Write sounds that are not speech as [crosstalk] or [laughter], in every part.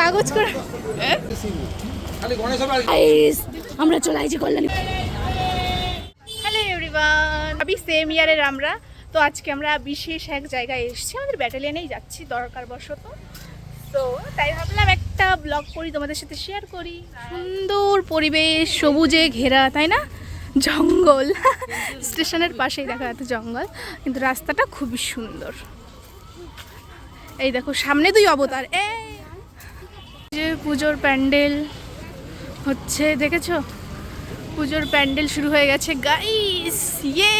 কাগজ করে। আমরা চলে আইছি কল্যাণী। হ্যালো এভরিওয়ান আমি সেম ইয়ারের আমরা। তো আজকে আমরা বিশেষ এক জায়গায় এসেছি। আমাদের ব্যাটালিয়নেই যাচ্ছি দরকার বশত তো তাই ভাবলাম একটা ব্লগ করি, তোমাদের সাথে শেয়ার করি। সুন্দর পরিবেশ, সবুজে ঘেরা, তাই না? জঙ্গল। [laughs] স্টেশনের পাশেই দেখা যাচ্ছে জঙ্গল। কিন্তু রাস্তাটা খুবই সুন্দর। এই দেখো, সামনে দুই অবতার। এই যে পুজোর প্যান্ডেল হচ্ছে দেখেছ? পুজোর প্যান্ডেল শুরু হয়ে গেছে গাইস ইয়ে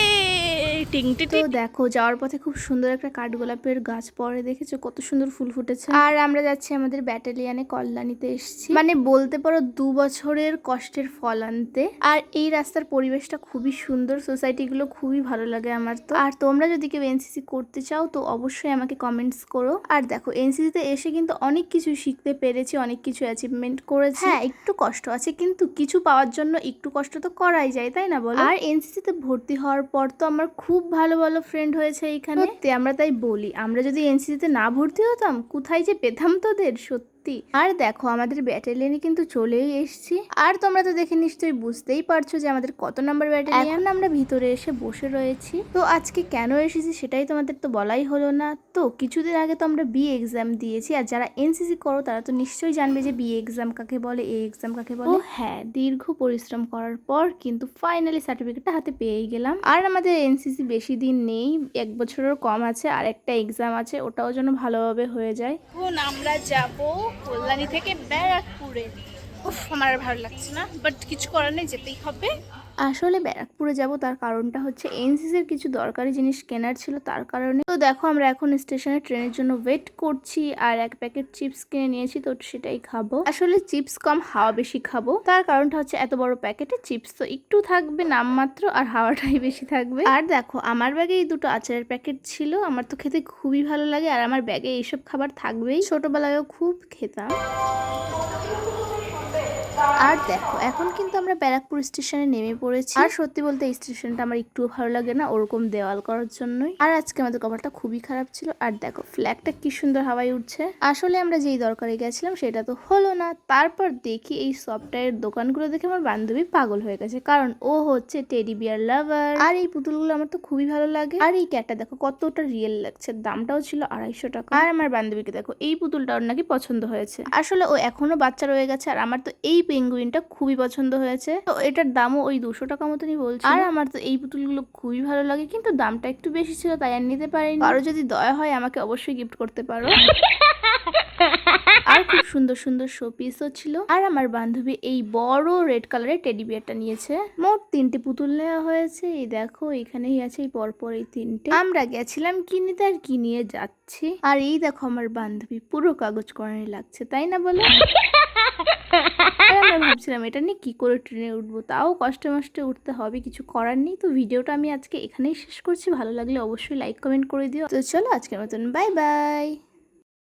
তো দেখো যাওয়ার পথে খুব সুন্দর একটা কাঠগোলাপের গাছ পরে দেখেছ কত সুন্দর ফুল ফুটেছে। আর আমরা যাচ্ছি আমাদের ব্যাটালিয়ানে কল্যাণীতে এসেছি। মানে বলতে পারো দু বছরের কষ্টের ফল আনতে। আর এই রাস্তার পরিবেশটা খুবই সুন্দর সোসাইটিগুলো খুবই ভালো লাগে আমার তো। আর তোমরা যদি কেউ এনসিসি করতে চাও তো অবশ্যই আমাকে কমেন্টস করো। আর দেখো এনসিসিতে এসে কিন্তু অনেক কিছু শিখতে পেরেছি অনেক কিছু অ্যাচিভমেন্ট করেছি। হ্যাঁ একটু কষ্ট আছে কিন্তু কিছু পাওয়ার জন্য একটু কষ্ট তো করাই যায় তাই না বলো? আর এনসিসিতে ভর্তি হওয়ার পর তো আমার খুব ভালো ভালো ফ্রেন্ড হয়েছে এইখানে আমরা তাই বলি। আমরা যদি এনসিসিতে না ভর্তি হতাম, কোথায় যে পেতাম তোদের? সত্যি। আর দেখো আমাদের ব্যাটালিয়নে কিন্তু চলেই এসেছি। আর তোমরা তো দেখে নিশ্চয়ই বুঝতেই পারছ যে আমাদের কত নাম্বার ব্যাটালিয়ন। এখন আমরা ভিতরে এসে বসে রয়েছি। তো আজকে কেন এসেছি সেটাই তোমাদের তো বলাই হলো না। তো কিছুদিন আগে তো আমরা বি এক্সাম দিয়েছি। আর যারা এনসিসি করো তারা তো নিশ্চয়ই জানবে যে বি এক্সাম কাকে বলে এ এক্সাম কাকে বলে। ও হ্যাঁ দীর্ঘ পরিশ্রম করার পর কিন্তু ফাইনালি সার্টিফিকেটটা হাতে পেয়েই গেলাম। আর আমাদের এনসিসি বেশি দিন নেই এক বছরের কম আছে আর একটা এক্সাম আছে ওটাও যেন ভালোভাবে হয়ে যায়। এখন আমরা যাব কল্যাণী থেকে ব্যারাকপুরে। উফ আমার ভালো লাগছে না বাট কিছু করার নেই যেতেই হবে। আসলে ব্যারাকপুরে যাব তার কারণটা হচ্ছে এনসিসির কিছু দরকারি জিনিস কেনার ছিল, তার কারণে। তো দেখো আমরা এখন স্টেশনে ট্রেনের জন্য ওয়েট করছি আর এক প্যাকেট চিপস কিনে নিয়েছি, তো সেটাই খাব। আসলে চিপস কম, হাওয়া বেশি খাব। তার কারণটা হচ্ছে এত বড় প্যাকেটে চিপস তো একটু থাকবে নামমাত্র আর হাওয়াটাই বেশি থাকবে। আর দেখো, আমার ব্যাগে এই দুটো আচারের প্যাকেট ছিল, আমার তো খেতে খুবই ভালো লাগে আর আমার ব্যাগে এইসব খাবার থাকবেই। ছোটবেলায়ও খুব খেতাম। আর দেখো, এখন কিন্তু আমরা ব্যারাকপুর স্টেশনে নেমে পড়েছি। আর সত্যি বলতে এই স্টেশনটা আমার একটুও ভালো লাগে না, ওরকম দেওয়াল করার জন্যই। আর আজকে আমাদের কভারটা খুবই খারাপ ছিল। আর দেখো ফ্ল্যাগটা কি সুন্দর হাওয়ায় উঠছে আসলে আমরা যেই দরকারে গেছিলাম সেটা তো হলো না। তারপর দেখি এই সফটওয়্যার দোকানগুলো দেখে আমার বান্ধবী পাগল হয়ে গেছে, কারণ ও হচ্ছে টেডি বিয়ার লাভার আর এই পুতুলগুলো আমার তো খুবই ভালো লাগে। আর এই ক্যাটটা দেখো, কতটা রিয়েল লাগছে। দামটাও ছিল আড়াইশো টাকা। আর আমার বান্ধবীকে দেখো, এই পুতুলটা ওর নাকি পছন্দ হয়েছে। আসলে ও এখনও বাচ্চা রয়ে গেছে, আর আমার তো এই পেঙ্গুইনটা খুবই পছন্দ হয়েছে। তো এটার দামও ওই দুশো টাকা মতনই বলছে আর আমার তো এই পুতুলগুলো খুবই ভালো লাগে কিন্তু দামটা একটু বেশি ছিল তাই আর নিতে পারিনি। আরও যদি দয়া হয় আমাকে অবশ্যই গিফট করতে পারো। [laughs] আর খুব সুন্দর সুন্দর শোপিসও ছিল। আর আমার বান্ধবী এই বড় রেড কালারের টেডি বিয়ারটা নিয়েছে। মোট তিনটে পুতুল নেওয়া হয়েছে। এই দেখো, এখানেই আছে এই পরপর এই তিনটে। আমরা গেছিলাম কি নিতে আর কি নিয়ে যাচ্ছি। আর এই দেখো আমার বান্ধবী, পুরো কাগজ করানি লাগছে, তাই না বলো? আমরা ভাবছিলাম, এটা নিয়ে কি করে ট্রেনে উঠবো? তাও কষ্টে মষ্টে উঠতে হবে, কিছু করার নেই। তো ভিডিওটা আমি আজকে এখানেই শেষ করছি। ভালো লাগলে অবশ্যই লাইক কমেন্ট করে দিও। তো চলো, আজকের মতন বাই বাই